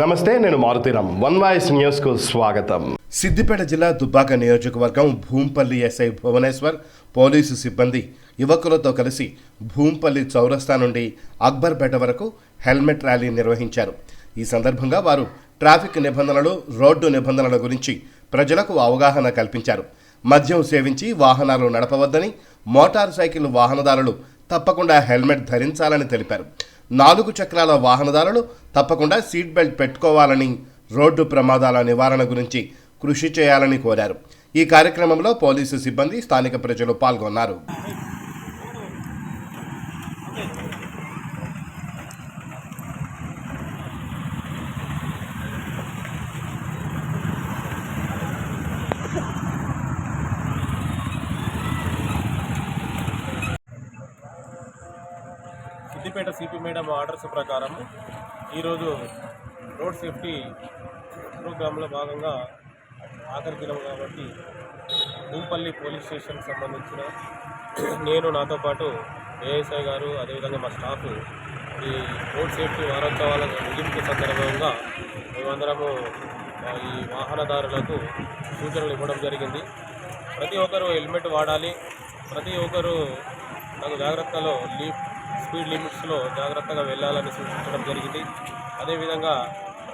నమస్తే నేను Maruthi Ram one voice న్యూస్కు స్వాగతం. సిద్దిపేట జిల్లా దుబ్బాక నియోజకవర్గం భూంపల్లి ఎస్ఐ భువనేశ్వర్ పోలీసు సిబ్బంది యువకులతో కలిసి భూంపల్లి చౌరస్తా నుండి అక్బర్పేట వరకు హెల్మెట్ ర్యాలీ నిర్వహించారు. ఈ సందర్భంగా వారు ట్రాఫిక్ నిబంధనలు రోడ్డు నిబంధనల గురించి ప్రజలకు అవగాహన కల్పించారు. మద్యం సేవించి వాహనాలు నడపవద్దని మోటార్ సైకిల్ వాహనదారులు తప్పకుండా హెల్మెట్ ధరించాలని తెలిపారు. నాలుగు చక్రాల వాహనదారులు తప్పకుండా సీట్ బెల్ట్ పెట్టుకోవాలని రోడ్డు ప్రమాదాల నివారణ గురించి కృషి చేయాలని కోరారు. ఈ కార్యక్రమంలో పోలీసు సిబ్బంది స్థానిక ప్రజలు పాల్గొన్నారు. సిద్దిపేట సిపి మేడం ఆర్డర్స్ ప్రకారం ఈరోజు రోడ్ సేఫ్టీ ప్రోగ్రాంలో భాగంగా ఆఖరి దినం కాబట్టి భూపల్లి పోలీస్ స్టేషన్కి సంబంధించిన నేను నాతో పాటు ఏఎస్ఐ గారు అదేవిధంగా మా స్టాఫ్ ఈ రోడ్ సేఫ్టీ వారోత్సవాల ముగింపు సందర్భంగా మేమందరము ఈ వాహనదారులకు సూచనలు ఇవ్వడం జరిగింది. ప్రతి ఒక్కరూ హెల్మెట్ వాడాలి. ప్రతి ఒక్కరూ నాకు జాగ్రత్తలో లీ స్పీడ్ లిమిట్స్లో జాగ్రత్తగా వెళ్ళాలని సూచించడం జరిగింది. అదేవిధంగా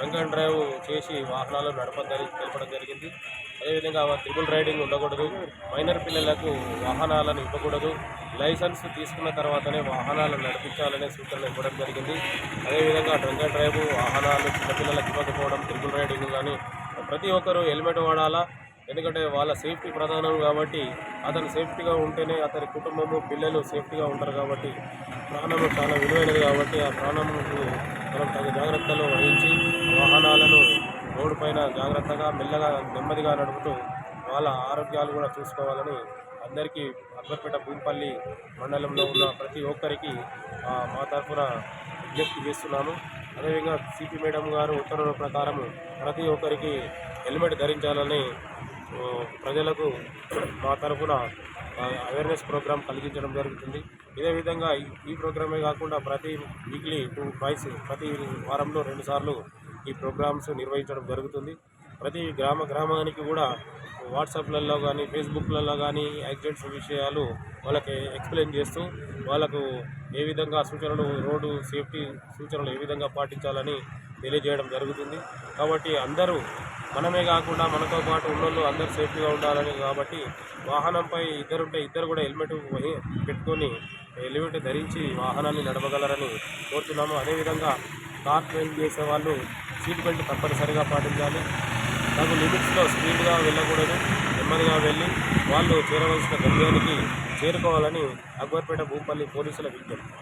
రంగ్ అండ్ డ్రైవ్ చేసి వాహనాలు నడపడం తెలపడం జరిగింది. అదేవిధంగా త్రిబుల్ రైడింగ్ ఉండకూడదు. మైనర్ పిల్లలకు వాహనాలను ఇవ్వకూడదు. లైసెన్స్ తీసుకున్న తర్వాతనే వాహనాలు నడిపించాలనే సూచనలు ఇవ్వడం జరిగింది. అదేవిధంగా డ్రంక్ అండ్ డ్రైవ్ వాహనాలు చిన్నపిల్లలకు ఇవ్వకపోవడం త్రిబుల్ రైడింగ్ కానీ ప్రతి ఒక్కరూ హెల్మెట్ వాడాలా? ఎందుకంటే వాళ్ళ సేఫ్టీ ప్రధానం కాబట్టి అతను సేఫ్టీగా ఉంటేనే అతని కుటుంబము పిల్లలు సేఫ్టీగా ఉంటారు కాబట్టి ప్రాణము చాలా విలువైనది కాబట్టి ఆ ప్రాణము మనం తగు జాగ్రత్తలు వహించి వాహనాలను రోడ్డు పైన జాగ్రత్తగా మెల్లగా నెమ్మదిగా నడుపుతూ వాళ్ళ ఆరోగ్యాలు కూడా చూసుకోవాలని అందరికీ అక్బర్పేట భూంపల్లి మండలంలో ఉన్న ప్రతి ఒక్కరికి ఆ, మా తరఫున విజ్ఞప్తి చేస్తున్నాను. అదేవిధంగా సిపి మేడం గారు ఉత్తర్వుల ప్రకారం ప్రతి ఒక్కరికి హెల్మెట్ ధరించాలని ప్రజలకు మా తరఫున అవేర్నెస్ ప్రోగ్రామ్ కలిగించడం జరుగుతుంది. ఇదే విధంగా ఈ- ప్రోగ్రామే కాకుండా ప్రతి వీక్లీ టూ ట్వైస్ ప్రతి వారంలో రెండుసార్లు ఈ ప్రోగ్రామ్స్ నిర్వహించడం జరుగుతుంది. ప్రతి గ్రామ గ్రామానికి కూడా వాట్సాప్లలో కానీ ఫేస్బుక్లలో కానీ యాక్సిడెంట్స్ విషయాలు వాళ్ళకి ఎక్స్ప్లెయిన్ చేస్తూ వాళ్ళకు ఏ విధంగా సూచనలు రోడ్డు సేఫ్టీ సూచనలు ఏ విధంగా పాటించాలని తెలియజేయడం జరుగుతుంది. కాబట్టి అందరూ మనమే కాకుండా మనతో పాటు ఉన్నోళ్ళు అందరూ సేఫ్టీగా ఉండాలని కాబట్టి వాహనంపై ఇద్దరుంటే ఇద్దరు కూడా హెల్మెట్ పెట్టుకొని హెల్మెట్ ధరించి వాహనాన్ని నడపగలరని కోరుతున్నాము. అదేవిధంగా కార్ డ్రైవింగ్ చేసే వాళ్ళు సీట్ బెల్ట్ తప్పనిసరిగా పాటించాలి. తగు లిమిట్స్లో స్పీడ్గా వెళ్ళకూడదు. నెమ్మదిగా వెళ్ళి వాళ్ళు చేరవలసిన గమ్యానికి చేరుకోవాలని అక్బర్పేట భూపల్లి పోలీసుల విజ్ఞప్తి.